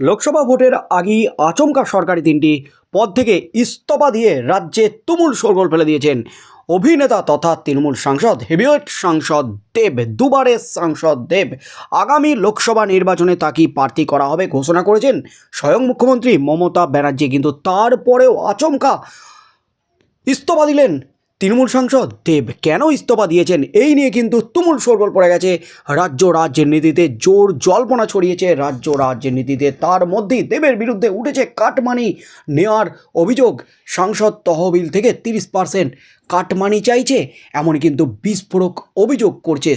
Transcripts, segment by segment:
লোকসভা ভোটের আগেই আচমকা সরকারি তিনটি পদ থেকে ইস্তফা দিয়ে রাজ্যে তুমুল শোরগোল ফেলে দিয়েছেন অভিনেতা তথা তৃণমূল সাংসদ, হেভিওয়েট সাংসদ দেব দুবারের সাংসদ দেব। আগামী লোকসভা নির্বাচনে তাকেই প্রার্থী করা হবে ঘোষণা করেছেন স্বয়ং মুখ্যমন্ত্রী মমতা ব্যানার্জি। কিন্তু তারপরেও আচমকা ইস্তফা দিলেন তৃণমূল সাংসদ দেব কেন ইস্তফা দিয়েছেন? এই নিয়ে কিন্তু তুমুল শোরগোল পড়ে গেছে। রাজ্য রাজনীতিতে জোর জল্পনা ছড়িয়েছে। রাজ্য রাজনীতিতে তার মধ্যেই দেবের বিরুদ্ধে উঠেছে কাটমানি। নেওয়ার অভিযোগ, সাংসদ তহবিল থেকে তিরিশ পার্সেন্ট কাটমানি চাইছে এমন কিন্তু বিস্ফোরক অভিযোগ করছে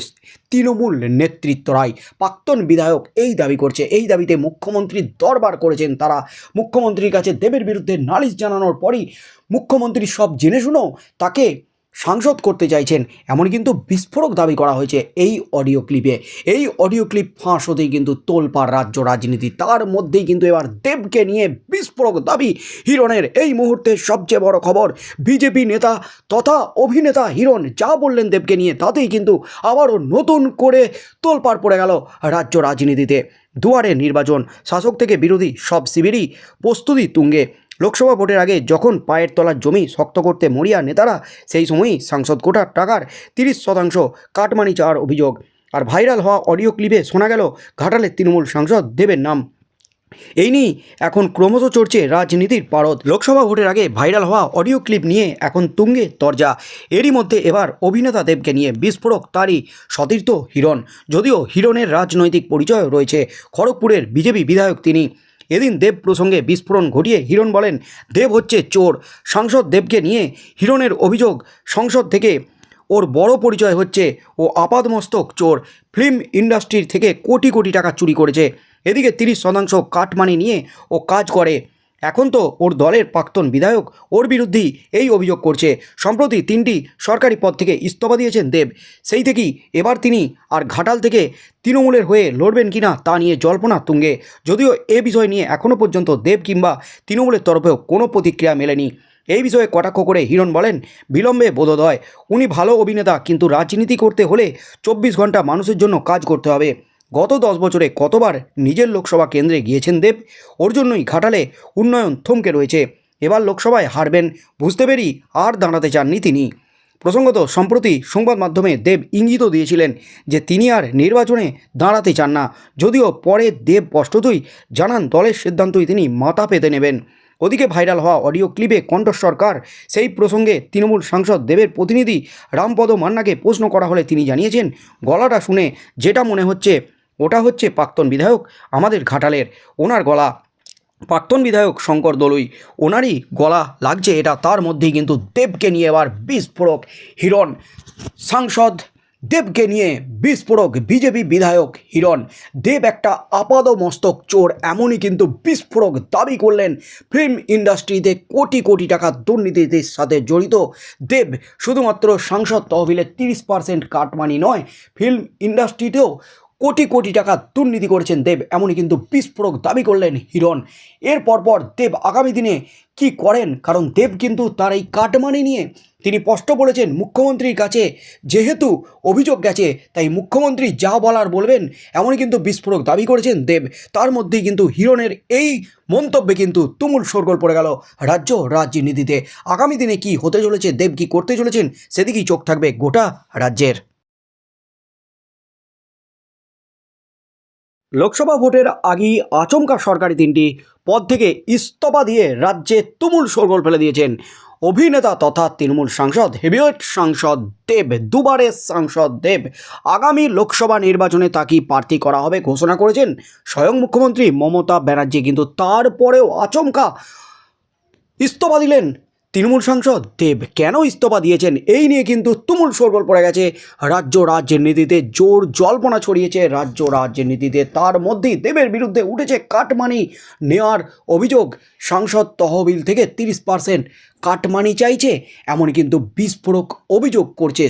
তৃণমূল নেতৃত্বরাই। প্রাক্তন বিধায়ক এই দাবি করছে। এই দাবিতে মুখ্যমন্ত্রী দরবার করেছেন তারা। মুখ্যমন্ত্রীর কাছে দেবের বিরুদ্ধে নালিশ জানানোর পরই মুখ্যমন্ত্রী সব জেনে শুনেও তাকে সাংসদ করতে চাইছেন, এমন কিন্তু বিস্ফোরক দাবি করা হয়েছে এই অডিও ক্লিপে। এই অডিও ক্লিপ ফাঁস হতেই কিন্তু তোলপাড় রাজ্য রাজনীতি, তার মধ্যেই কিন্তু এবার দেবকে নিয়ে বিস্ফোরক দাবি। হিরণের এই মুহূর্তে সবচেয়ে বড় খবর, বিজেপি নেতা তথা অভিনেতা হিরণ যা বললেন দেবকে নিয়ে, তাতেই কিন্তু আবারও নতুন করে তোলপাড় পড়ে গেল রাজ্য রাজনীতিতে। দুয়ারে নির্বাচন, শাসক থেকে বিরোধী সব শিবিরই প্রস্তুতি তুঙ্গে। লোকসভা ভোটের আগে যখন পায়ের তলার জমি শক্ত করতে মরিয়া নেতারা, সেই সময়ই সাংসদ কোটার টাকার তিরিশ শতাংশ কাটমানি চাওয়ার অভিযোগ। আর ভাইরাল হওয়া অডিও ক্লিপে শোনা গেল ঘাটালের তৃণমূল সাংসদ দেবের নাম। এই নিয়েই এখন ক্রমশ চড়ছে রাজনীতির পারদ। লোকসভা ভোটের আগে ভাইরাল হওয়া অডিও ক্লিপ নিয়ে এখন তুঙ্গে তরজা। এরই মধ্যে এবার অভিনেতা দেবকে নিয়ে বিস্ফোরক তারই সতীর্থ হিরণ। যদিও হিরণের রাজনৈতিক পরিচয় রয়েছে। খড়গপুরের বিজেপি বিধায়ক তিনি। এদিন দেব প্রসঙ্গে বিস্ফোরণ ঘটিয়ে হিরণ বলেন, দেব হচ্ছে চোর। সাংসদ দেবকে নিয়ে হিরণের অভিযোগ, সংসদ থেকে ওর বড় পরিচয় হচ্ছে ও আপাদমস্তক চোর। ফিল্ম ইন্ডাস্ট্রির থেকে কোটি কোটি টাকা চুরি করেছে। এদিকে তিরিশ শতাংশ কাটমানি নিয়ে ও কাজ করে। এখন তো ওর দলের প্রাক্তন বিধায়ক ওর বিরুদ্ধেই এই অভিযোগ করছে। সম্প্রতি তিনটি সরকারি পদ থেকে ইস্তফা দিয়েছেন দেব। সেই থেকেই এবার তিনি আর ঘাটাল থেকে তৃণমূলের হয়ে লড়বেন কিনা তা নিয়ে জল্পনা তুঙ্গে। যদিও এ বিষয় নিয়ে এখনও পর্যন্ত দেব কিংবা তৃণমূলের তরফেও কোনো প্রতিক্রিয়া মেলেনি। এই বিষয়ে কটাক্ষ করে হিরণ বলেন, বিলম্বে বোধোদয়। উনি ভালো অভিনেতা, কিন্তু রাজনীতি করতে হলে চব্বিশ ঘণ্টা মানুষের জন্য কাজ করতে হবে। গত দশ বছরে কতবার নিজের লোকসভা কেন্দ্রে গিয়েছেন দেব? ওর জন্যই ঘাটালে উন্নয়ন থমকে রয়েছে। এবার লোকসভায় হারবেন, বুঝতে পেরি আর দাঁড়াতে চাননি তিনি। প্রসঙ্গত, সম্প্রতি সংবাদ মাধ্যমে দেব ইঙ্গিতও দিয়েছিলেন যে তিনি আর নির্বাচনে দাঁড়াতে চান না। যদিও পরে দেব স্পষ্টতই জানান, দলের সিদ্ধান্তই তিনি মাথা পেতে নেবেন। ওদিকে ভাইরাল হওয়া অডিও ক্লিপে কণ্ঠস্বরকার সেই প্রসঙ্গে তৃণমূল সাংসদ দেবের প্রতিনিধি রামপদ মান্নাকে প্রশ্ন করা হলে তিনি জানিয়েছেন, গলাটা শুনে যেটা মনে হচ্ছে ওটা হচ্ছে প্রাক্তন বিধায়ক আমাদের ঘাটালের। ওনার গলা প্রাক্তন বিধায়ক শঙ্কর দলুই। ওনারই গলা লাগছে এটা, তার মধ্যেই কিন্তু দেবকে নিয়ে এবার বিস্ফোরক হিরণ। সাংসদ দেবকে নিয়ে বিস্ফোরক বিজেপি বিধায়ক হিরণ। দেব একটা আপাদ মস্তক চোর, এমনই কিন্তু বিস্ফোরক দাবি করলেন ফিল্ম ইন্ডাস্ট্রিতে কোটি কোটি টাকা দুর্নীতির সাথে জড়িত। দেব শুধুমাত্র সাংসদ তহবিলের তিরিশ পার্সেন্ট কাটমানি নয়, ফিল্ম ইন্ডাস্ট্রিতেও কোটি কোটি টাকা দুর্নীতি করেছেন দেব, এমনই কিন্তু বিস্ফোরক দাবি করলেন হিরণ। এর পরপর দেব আগামী দিনে কি করেন? কারণ দেব কিন্তু তার এই কাটমানি নিয়ে তিনি স্পষ্ট বলেছেন, মুখ্যমন্ত্রীর কাছে যেহেতু অভিযোগ গেছে, তাই মুখ্যমন্ত্রী যা বলার বলবেন, এমনই কিন্তু বিস্ফোরক দাবি করেছেন দেব। তার মধ্যেই কিন্তু হিরণের এই মন্তব্যে কিন্তু তুমুল শোরগোল পড়ে গেল রাজ্য রাজনীতিতে। আগামী দিনে কি হতে চলেছে, দেব কি করতে চলেছেন, সেদিকেই চোখ থাকবে গোটা রাজ্যের। লোকসভা ভোটের আগেই আচমকা সরকারি তিনটি পদ থেকে ইস্তফা দিয়ে রাজ্যে তুমুল শোরগোল ফেলে দিয়েছেন অভিনেতা তথা তৃণমূল সাংসদ, হেভিওয়েট সাংসদ দেব দুবারের সাংসদ দেব। আগামী লোকসভা নির্বাচনে তাকেই প্রার্থী করা হবে ঘোষণা করেছেন স্বয়ং মুখ্যমন্ত্রী মমতা ব্যানার্জি। কিন্তু তারপরেও আচমকা ইস্তফা দিলেন তৃণমূল সাংসদ দেব কেন ইস্তফা দিয়েছেন? এই নিয়ে কিন্তু তুমুল সরগোল পড়ে গেছে। রাজ্য রাজনীতিতে জোর জল্পনা ছড়িয়েছে। রাজ্য রাজনীতিতে তার মধ্যেই দেবের বিরুদ্ধে উঠেছে কাটমানি নেওয়ার অভিযোগ। সাংসদ তহবিল থেকে তিরিশ পার্সেন্ট কাটমানি চাইছে এমন কিন্তু বিস্ফোরক অভিযোগ করছে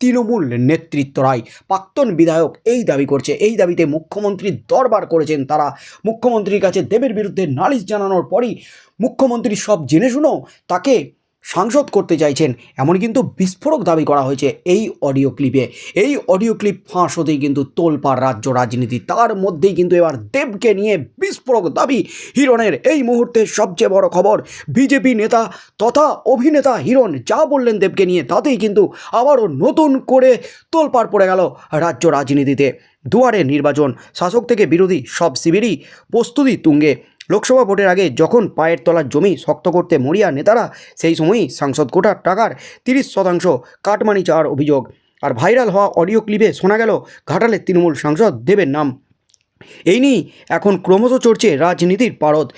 তৃণমূল নেতৃত্বরাই। প্রাক্তন বিধায়ক এই দাবি করছে। এই দাবিতে মুখ্যমন্ত্রী দরবার করেছেন তারা। মুখ্যমন্ত্রীর কাছে দেবের বিরুদ্ধে নালিশ জানানোর পরই মুখ্যমন্ত্রী সব জেনে শুনেও তাকে সাংসদ করতে চাইছেন, এমন কিন্তু বিস্ফোরক দাবি করা হয়েছে এই অডিও ক্লিপে। এই অডিও ক্লিপ ফাঁস হতেই কিন্তু তোলপাড় রাজ্য রাজনীতি, তার মধ্যেই কিন্তু এবার দেবকে নিয়ে বিস্ফোরক দাবি। হিরণের এই মুহূর্তে সবচেয়ে বড় খবর, বিজেপি নেতা তথা অভিনেতা হিরণ যা বললেন দেবকে নিয়ে, তাতেই কিন্তু আবারও নতুন করে তোলপাড় পড়ে গেল রাজ্য রাজনীতিতে। দুয়ারে নির্বাচন, শাসক থেকে বিরোধী সব শিবিরই প্রস্তুতি তুঙ্গে। লোকসভা ভোটের আগে যখন পায়ের তলার জমি শক্ত করতে মরিয়া নেতারা, সেই সময়ই সাংসদ কোটার টাকার তিরিশ শতাংশ কাটমানি চাওয়ার অভিযোগ। আর ভাইরাল হওয়া অডিও ক্লিপে শোনা গেল ঘাটালের তৃণমূল সাংসদ দেবের নাম। এই নিয়েই এখন ক্রমশ চড়ছে রাজনীতির পারদ।